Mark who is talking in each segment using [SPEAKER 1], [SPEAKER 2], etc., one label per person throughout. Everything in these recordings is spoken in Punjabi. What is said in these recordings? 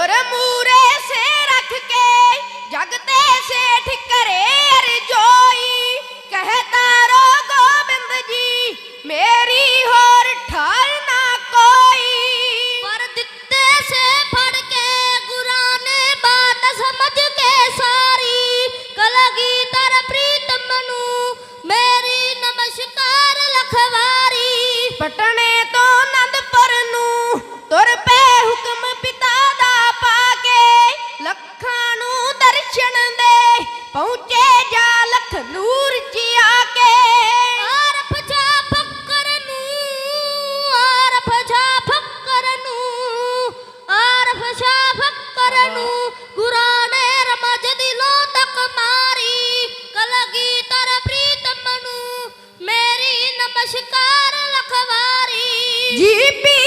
[SPEAKER 1] ਗੁਰ ਮੂਰੇ ਮੇਰੀ
[SPEAKER 2] ਨਮਸਕਾਰ ਲਖਵਾਰੀ।
[SPEAKER 1] ਜੀ ਪੀਰ ਜੀ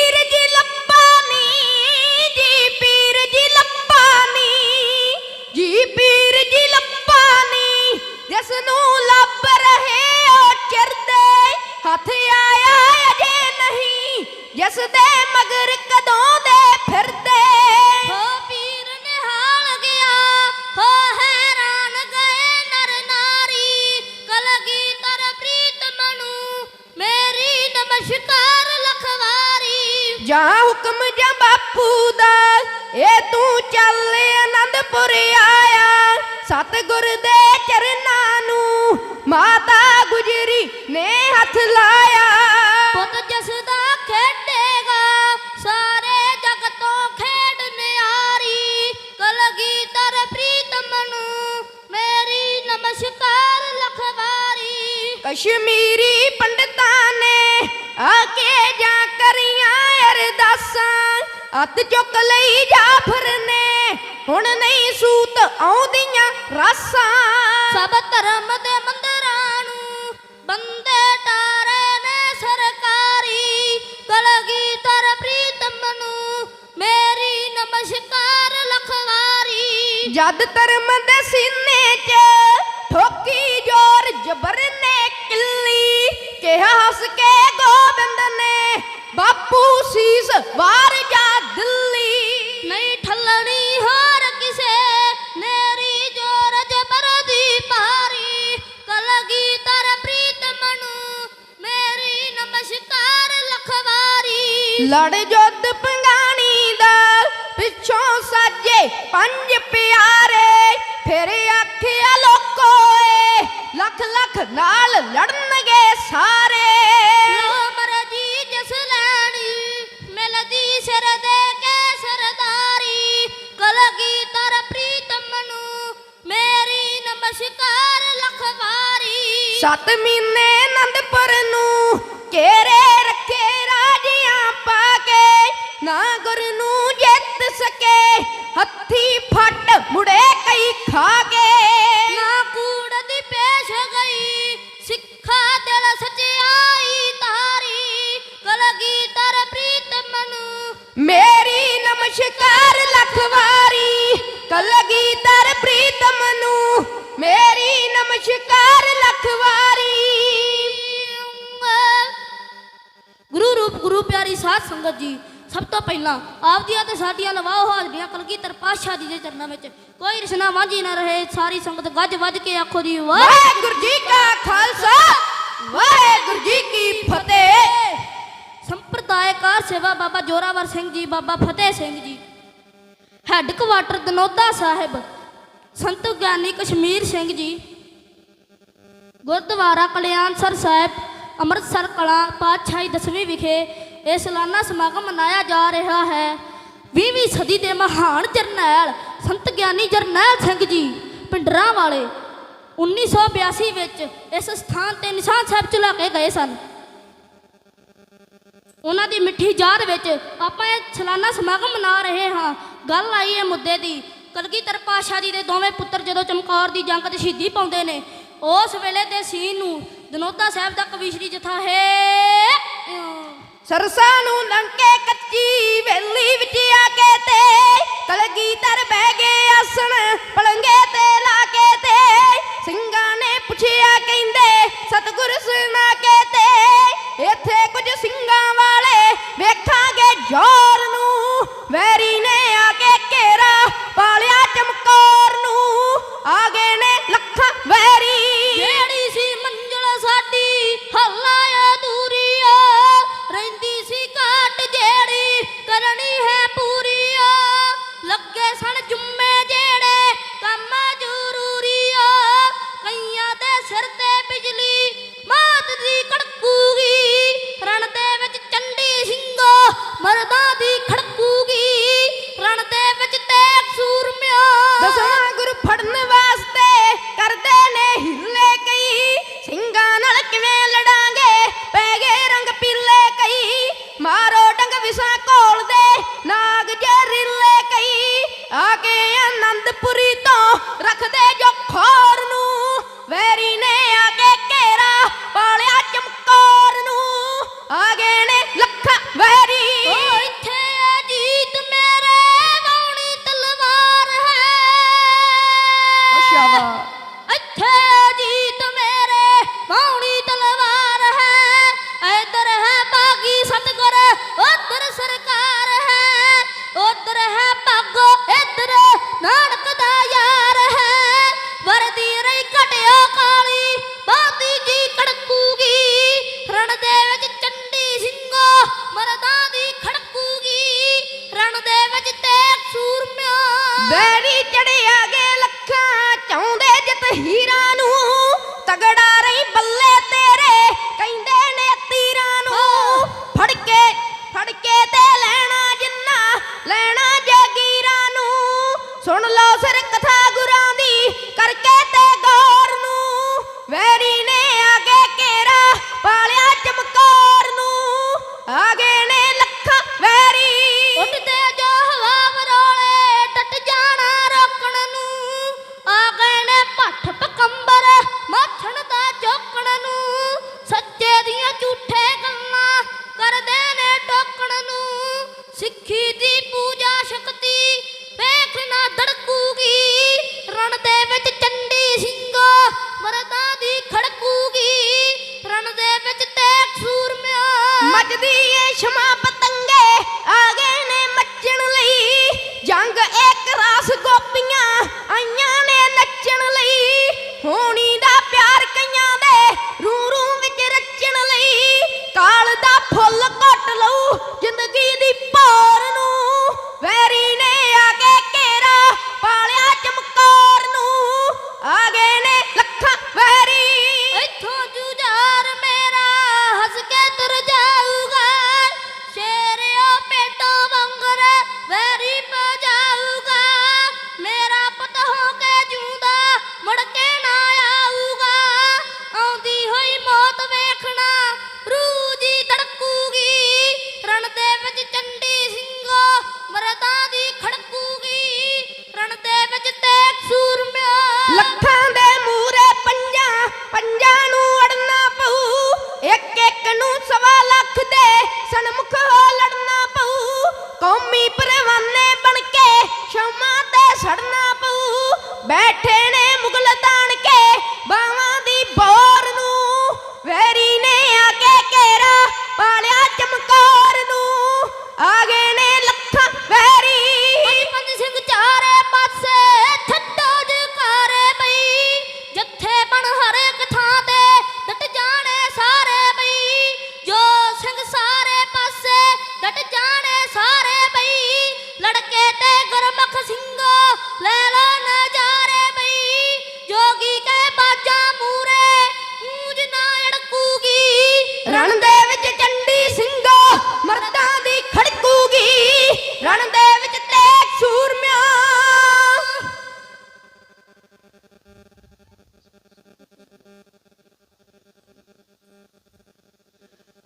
[SPEAKER 1] ਜਾਂ ਹੁਕਮ ਜਾਂ ਬਾਪੂ ਦਾ ਇਹ ਤੂੰ ਚੱਲ ਆਨੰਦਪੁਰ ਆਇਆ। ਸਤਿਗੁਰ ਦੇ ਚਰਨਾਂ ਨੂੰ ਮਾਤਾ ਗੁਜਰੀ ਨੇ ਹੱਥ ਲਾਇਆ।
[SPEAKER 2] ਪੁੱਤ ਜਿਸ ਦਾ ਖੇਡੇਗਾ ਸਾਰੇ ਜਗ ਤੋਂ ਖੇਡ ਨਿਆਰੀ। ਕਲਗੀ ਤਰ ਪ੍ਰੀਤਮ ਨੂੰ ਮੇਰੀ ਨਮਸਕਾਰ ਲਖਵਾਰੀ।
[SPEAKER 1] ਕਸ਼ਮੀਰੀ ਪੰਡਤਾਂ ਨੇ ਆ ਕੇ ਜਾਂ ਕਰੀਆਂ ਅਰਦਾਸਾਂ ਅੱਤ ਚੁੱਕ ਲਈ ਜਾਫਰ ਨੇ। ਹੁਣ ਨਹੀਂ ਸੂਤ ਆਉਂਦੀਆਂ ਰਾਸਾਂ।
[SPEAKER 2] ਸਭ ਧਰਮ ਦੇ ਮੰਦਰਾਂ ਨੂੰ ਬੰਦੇ ਟਾਰੇ ਨੇ ਸਰਕਾਰੀ। ਕਲਗੀ ਤਰ ਪ੍ਰੀਤਮ ਨੂੰ ਮੇਰੀ ਨਮਸਕਾਰ ਲਖਵਾਰੀ।
[SPEAKER 1] ਜਦ ਧਰਮ ਦੇ ਸੀਨੇ 'ਚ ਠੋਕੀ ਜੋਰ ਜਬਰ ਨੇ ਕਿੱਲੀ ਕਿਹਾ ਹੱਸ ਕੇ ਵਾਰ ਜਾ ਦਿੱਲੀ।
[SPEAKER 2] ਨਹੀਂ ਠੱਲਣੀ ਹੋਰ ਕਿਸੇ ਨੇਰੀ ਜੋਰ ਜਬਰ ਦੀ ਪਾਰੀ ਕਲਗੀ ਤਰ ਪ੍ਰੀਤਮ ਨੂੰ ਮੇਰੀ ਨਮਸਕਾਰ ਲਖਵਾਰੀ।
[SPEAKER 1] ਲੜ ਜੁੱਧ ਪੰਗਾਣੀ ਦਾ ਪਿੱਛੋਂ ਸਾਜੇ ਪੰਜ ਪਿਆਰੇ। ਫਿਰ ਆਖਿਆ ਲੋਕੋ ਏ ਲੱਖ ਲੱਖ ਨਾਲ ਲੜਨਗੇ ਸੱਤ ਮਹੀਨੇ ਆਨੰਦਪੁਰ ਨੂੰ ਘੇਰੇ ਰੱਖੇ ਰਾਜਿਆਂ ਪਾ ਕੇ ਨਾ ਗੁਰ ਨੂੰ ਜਿੱਤ ਸਕੇ ਹੱਥੀ ਫੱਟ ਮੁੜੇ ਕਈ ਖਾ ਕੇ।
[SPEAKER 2] ਨਾ ਕੂੜ ਦੀ ਪੇਸ਼ ਗਈ ਸਿੱਖਾ ਦਿਲ ਸਚਾਈ ਤਾਰੀ ਕਲਗੀ ਤਰ ਪ੍ਰੀਤਮ ਨੂੰ
[SPEAKER 1] ਮੇਰੀ ਨਮਸਕਾਰ ਲੱਖ ਵਾਰੀ ਕਲਗੀ ਤਰ ਪ੍ਰੀਤਮ ਨੂੰ ਮੇਰੀ ਨਮਸਕਾਰ
[SPEAKER 2] ਪਿਆਰੀ ਸਾਧ ਸੰਗਤ ਜੀ ਸਭ ਤੋਂ ਪਹਿਲਾਂ ਆਪਦੀਆਂ ਤੇ ਸਾਡੀਆਂ ਲਵਾਓ ਹਾਜ਼ਰੀਆਂ ਕਲਗੀਧਰ ਪਾਤਸ਼ਾਹ ਜੀ ਦੇ ਚਰਨਾਂ ਵਿੱਚ ਕੋਈ ਰਸਨਾ ਵਾਂਝੀ ਨਾ ਰਹੇ ਸਾਰੀ ਸੰਗਤ ਗੱਜ ਵੱਜ ਕੇ ਆਖੋ ਜੀ ਵਾਹ
[SPEAKER 1] ਵਾਹਿਗੁਰੂ ਜੀ ਕਾ ਖਾਲਸਾ ਵਾਹਿਗੁਰੂ ਜੀ ਕੀ ਫਤਿਹ
[SPEAKER 2] ਸੰਪਰਦਾਇਕਾਰ ਸੇਵਾ ਬਾਬਾ ਜੋਰਾਵਰ ਸਿੰਘ ਜੀ ਬਾਬਾ ਫਤਿਹ ਸਿੰਘ ਜੀ ਹੈੱਡ ਕੁਆਟਰ ਦਨੋਦਾ ਸਾਹਿਬ ਸੰਤ ਗਿਆਨੀ ਕਸ਼ਮੀਰ ਸਿੰਘ ਜੀ ਗੁਰਦੁਆਰਾ ਕਲਿਆਣਸਰ ਸਾਹਿਬ ਅੰਮ੍ਰਿਤਸਰ ਕਲਾਂ ਪਾਤਸ਼ਾਹੀ ਦਸਵੀਂ ਵਿਖੇ ਇਹ ਸਾਲਾਨਾ ਸਮਾਗਮ ਮਨਾਇਆ ਜਾ ਰਿਹਾ ਹੈ। 20ਵੀਂ ਸਦੀ ਦੇ ਮਹਾਨ ਜਰਨੈਲ ਸੰਤ ਗਿਆਨੀ ਜਰਨੈਲ ਸਿੰਘ ਜੀ, ਪਿੰਡਰਾਂ ਵਾਲੇ 1982 ਵਿੱਚ ਇਸ ਸਥਾਨ ਤੇ ਨਿਸ਼ਾਨ ਸਾਹਿਬ ਚੁਲਾ ਕੇ ਗਏ ਸਨ। ਉਹਨਾਂ ਦੀ ਮਿੱਠੀ ਯਾਦ ਵਿੱਚ ਆਪਾਂ ਇਹ ਸਾਲਾਨਾ ਸਮਾਗਮ ਮਨਾ ਰਹੇ ਹਾਂ। ਗੱਲ ਆਈ ਹੈ ਮੁੱਦੇ ਦੀ। ਕਲਗੀਧਰ ਪਾਸ਼ਾ ਜੀ ਦੇ ਦੋਵੇਂ ਪੁੱਤਰ ਜਦੋਂ ਚਮਕੌਰ ਦੀ ਜੰਗ ਤੇ ਸ਼ਹੀਦੀ ਪਾਉਂਦੇ ਨੇ, ਉਸ ਵੇਲੇ ਦੇ ਸੀਨ ਨੂੰ ਦਨੋਦਾ ਸਾਹਿਬ ਦਾ ਕਵੀ ਸ਼੍ਰੀ ਜਥਾ ਹੈ
[SPEAKER 1] ਸਰਸਾ ਨੂੰ ਲੰਕੇ ਕੱਚੀ ਵੇਲੀ ਵਿੱਚ ਆ ਕੇ ਤੇ ਕਲਗੀ ਬਹਿ ਗਏ ਆਸਣ, ਪਲੰਗੇ ਤੇ ਲਾ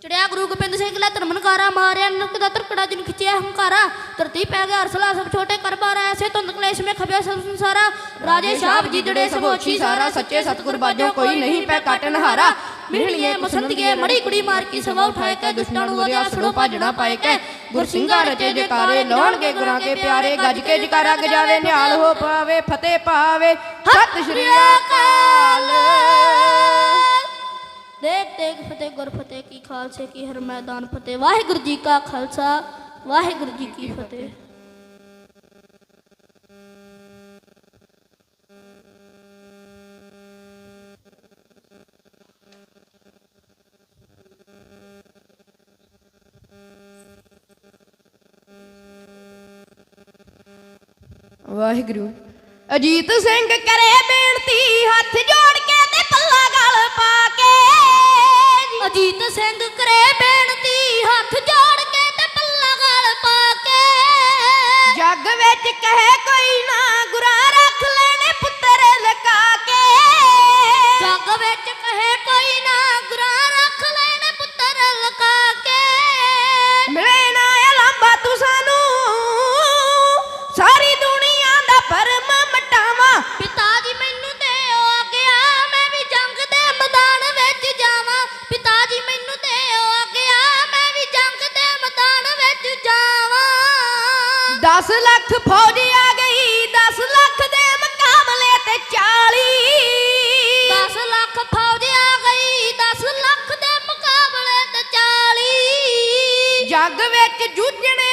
[SPEAKER 1] ਚੜਿਆ ਗੁਰੂ
[SPEAKER 2] ਗੋਬਿੰਦ ਸਿੰਘ ਲੈ ਧਰਮਨਕਾਰਾ ਮਾਰਿਆ ਨਰਕ ਦਾ ਤਰਕੜਾ ਜਿਨ ਖਿਚਿਆ ਹੰਕਾਰਾ ਧਰਤੀ ਪੈ ਗਿਆ ਅਰਸਲਾ ਸਭ ਛੋਟੇ ਕਰਬਾਰਾ ਐਸੇ ਤੁੰਦ ਕਲੇਸ਼ ਮੇ ਖਬਿਆ ਸਭ ਸੰਸਾਰਾ ਰਾਜੇ ਸਾਹਿਬ ਜੀ ਜੜੇ ਸਮੋਚੀ ਸਾਰਾ ਸੱਚੇ ਸਤਗੁਰ ਬਾਜੋ ਕੋਈ ਨਹੀਂ ਪੈ ਕਟਨ ਹਾਰਾ ਮਿਹਣੀਏ ਮਸੰਦੀਏ ਮੜੀ ਕੁੜੀ ਮਾਰ ਕੀ ਸਵਾ ਉਠਾਏ ਕੈ ਦੁਸ਼ਟਾਂ ਨੂੰ ਵਰਿਆ ਸੜੋ ਭਾਜਣਾ ਪਾਏ ਕੈ ਗੁਰਸਿੰਘਾ ਰਚੇ ਜਕਾਰੇ ਲਾਉਣਗੇ ਗੁਰਾਂ ਕੇ ਪਿਆਰੇ ਗੱਜ ਕੇ ਜਕਾਰਾ ਗਜਾਵੇ ਨਿਹਾਲ ਹੋ ਪਾਵੇ ਫਤਿਹ ਪਾਵੇ ਸਤਿ ਸ਼੍ਰੀ ਅਕਾਲ। ਤੇਗ ਫਤਿਹ ਗੁਰ ਫਤਿਹ ਕੀ ਖਾਲਸੇ, ਕੀ ਹਰ ਮੈਦਾਨ ਫਤਿਹ। ਵਾਹਿਗੁਰੂ ਜੀ ਕਾ ਖਾਲਸਾ, ਵਾਹਿਗੁਰੂ ਜੀ ਕੀ ਫਤਿਹ।
[SPEAKER 1] ਵਾਹਿਗੁਰੂ। ਅਜੀਤ ਸਿੰਘ ਕਰੇ ਬੇਨਤੀ, ਹੱਥ ਅਜੀਤ ਸਿੰਘ ਕਰੇ 10 ਲੱਖ
[SPEAKER 2] ਫੌਜ ਆ ਗਈ 10 ਲੱਖ ਦੇ ਮੁਕਾਬਲੇ ਤੇ 40 10 ਲੱਖ ਫੌਜ
[SPEAKER 1] ਆ ਗਈ 10 ਲੱਖ ਦੇ ਮੁਕਾਬਲੇ ਤੇ 40 ਜੱਗ ਵਿੱਚ ਜੂਝਣੇ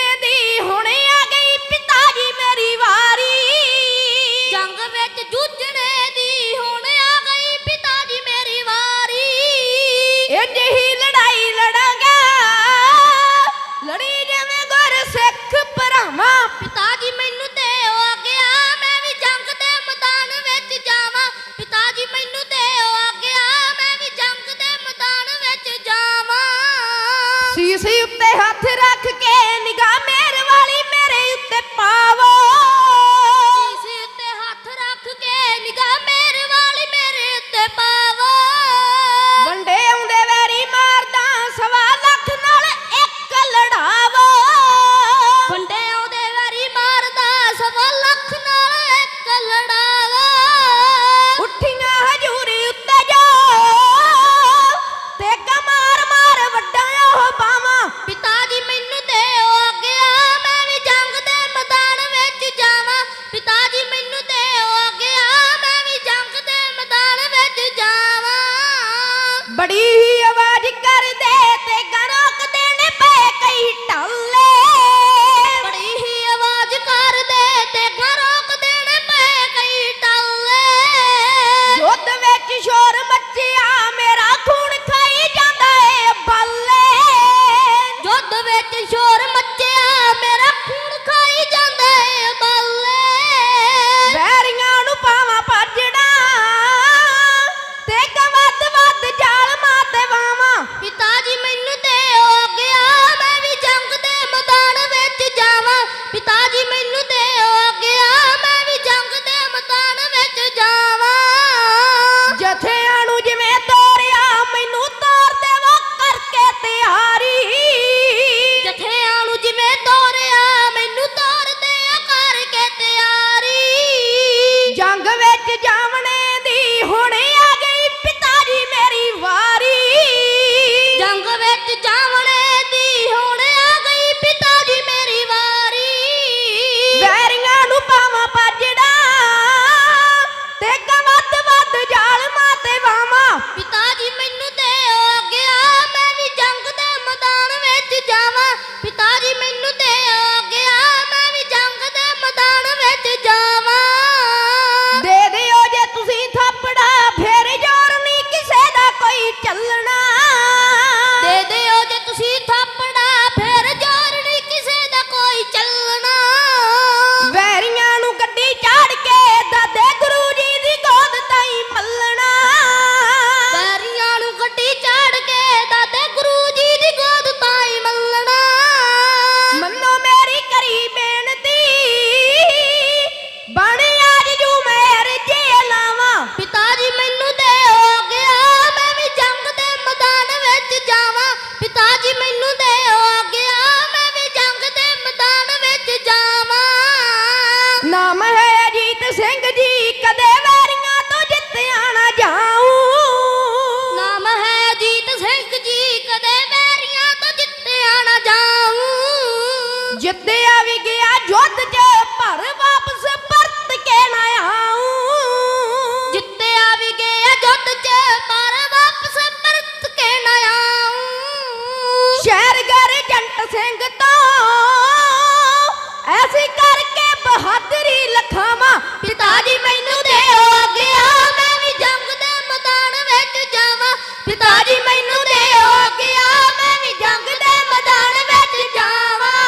[SPEAKER 2] ਜੀ ਮੈਨੂੰ ਦੇਓ ਆਗਿਆ ਮੈਂ ਵੀ ਜੰਗ ਦੇ ਮੈਦਾਨ ਵਿੱਚ ਜਾਵਾਂ।
[SPEAKER 1] ਪਿਤਾ ਜੀ ਮੈਨੂੰ ਦੇਓ ਆਗਿਆ ਮੈਂ ਵੀ ਜੰਗ ਦੇ ਮੈਦਾਨ ਵਿੱਚ ਜਾਵਾਂ।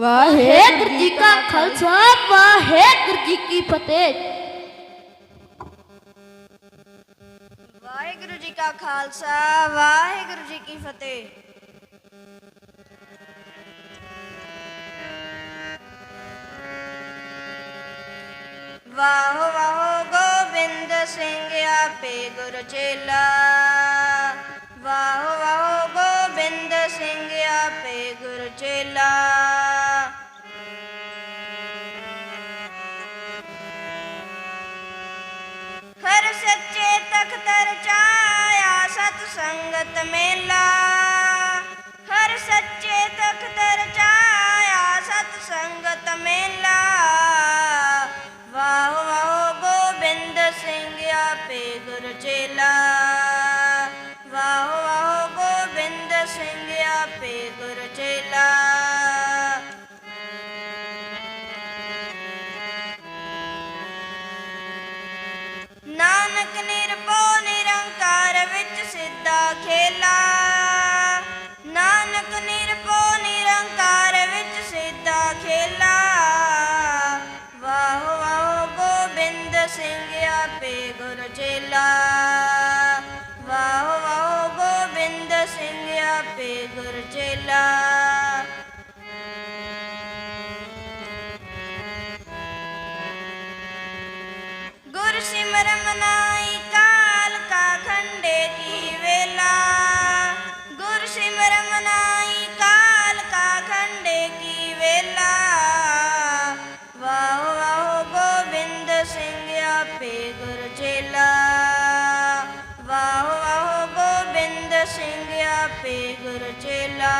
[SPEAKER 2] ਵਾਹਿਗੁਰੂ ਜੀ ਕਾ ਖਾਲਸਾ, ਵਾਹਿਗੁਰੂ ਜੀ ਕੀ ਫਤਿਹ।
[SPEAKER 3] ਵਾਹਿਗੁਰੂ ਜੀ ਕਾ ਖਾਲਸਾ, ਵਾਹਿਗੁਰੂ ਜੀ ਕੀ ਫਤਿਹ। ਵਾਹੋ, ਵਾਹ, ਗੋਬਿੰਦ ਸਿੰਘ ਆਪੇ ਗੁਰ ਚੇਲਾ। ਵਾਹੋ ਵਾਹੋ, ਗੋਬਿੰਦ ਸਿੰਘ ਆਪੇ ਗੁਰ ਚੇਲਾ। ਹਰ ਸੱਚੇ ਤਖਤ ਰਚਾਇਆ ਸਤ ਸੰਗਤ ਮੇਲਾ। ਹਰ ਸੱਚੇ ਤਖਤ ਰਚਾਇਆ ਵਾਹ ਪੇ ਗੁਰ ਚੇਲਾ